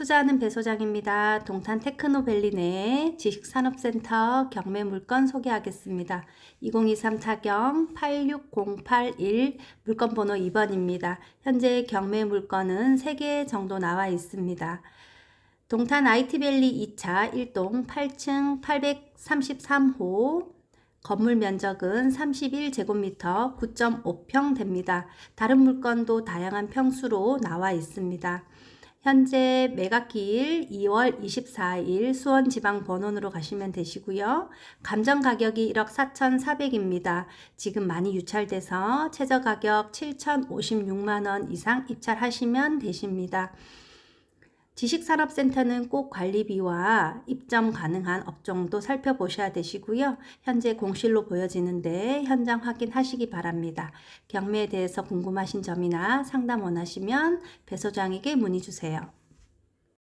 투자하는 배 소장입니다. 동탄 테크노밸리 내 지식산업센터 경매 물건 소개하겠습니다. 2023 타경 86081 물건 번호 2번입니다. 현재 경매 물건은 3개 정도 나와 있습니다. 동탄 IT밸리 2차 1동 8층 833호 건물 면적은 31제곱미터 9.5평 됩니다. 다른 물건도 다양한 평수로 나와 있습니다. 현재 매각기일 2월 24일 수원지방번원으로 가시면 되시고요. 감정 가격이 1억 4,400입니다. 지금 많이 유찰돼서 최저 가격 7,056만원 이상 입찰하시면 되십니다. 지식산업센터는 꼭 관리비와 입점 가능한 업종도 살펴보셔야 되시고요. 현재 공실로 보여지는데 현장 확인하시기 바랍니다. 경매에 대해서 궁금하신 점이나 상담 원하시면 배 소장에게 문의 주세요.